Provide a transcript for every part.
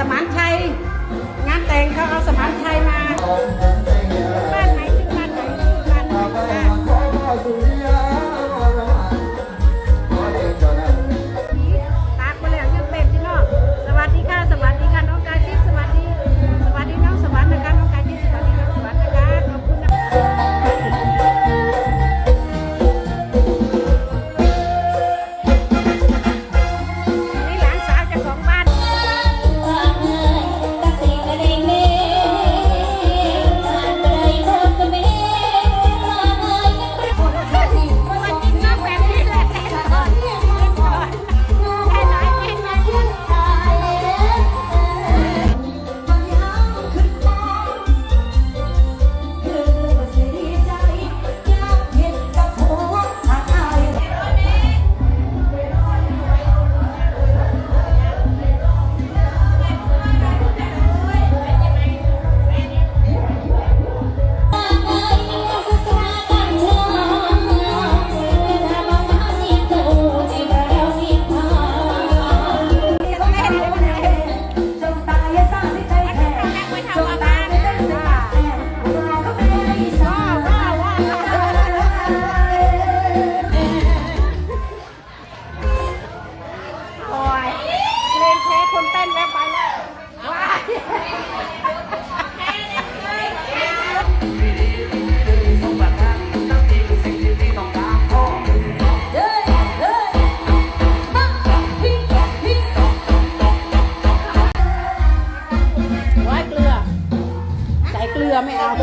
สมานชัยงานแต่งเขาเอาสมานชัยมา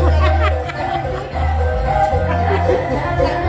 Thank you. Dạ.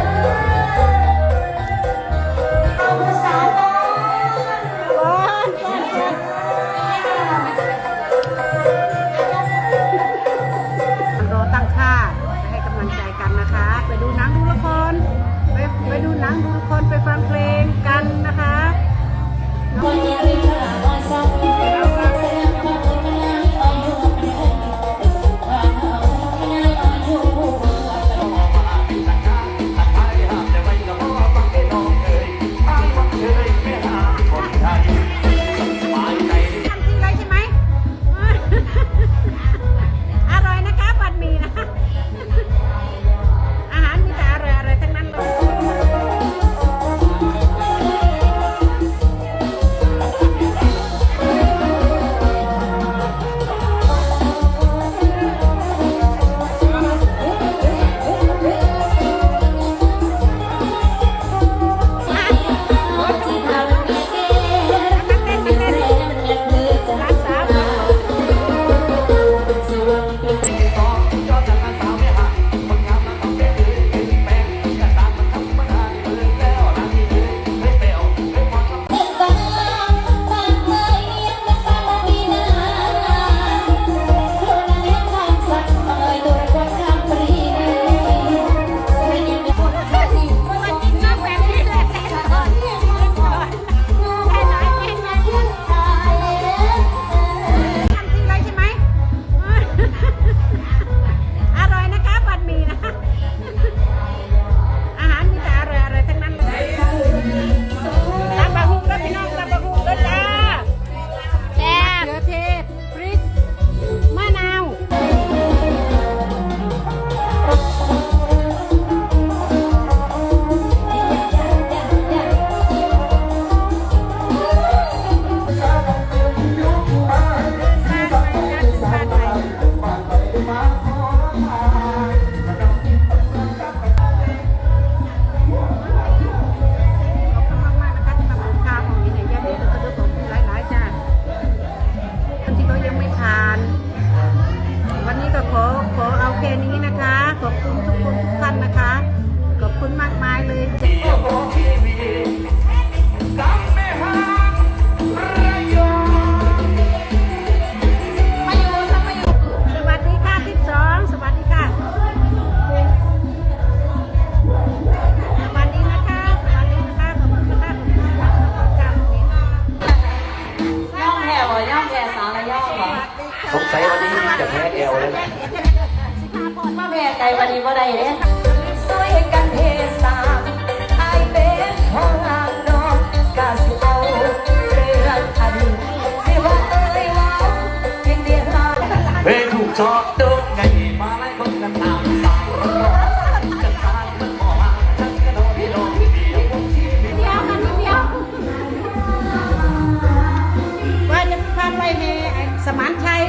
สมานชัย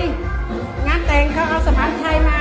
งานแต่งเขาเอาสมานชัยมา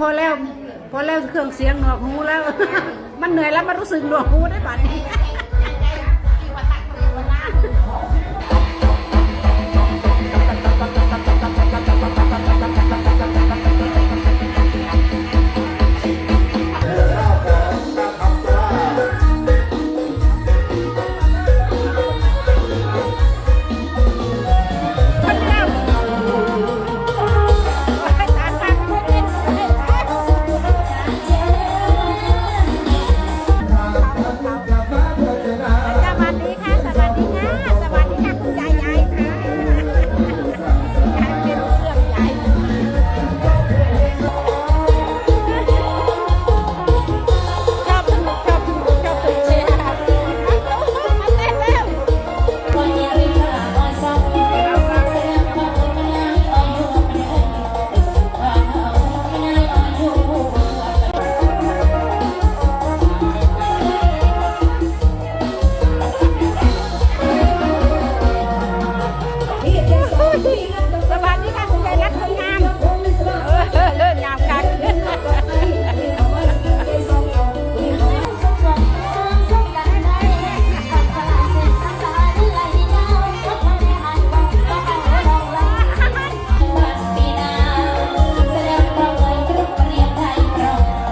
พอแล้ว พอแล้วเครื่องเสียงหนวกหูแล้ว มันเหนื่อยแล้วมันรู้สึกหนวกหูได้บัดนี้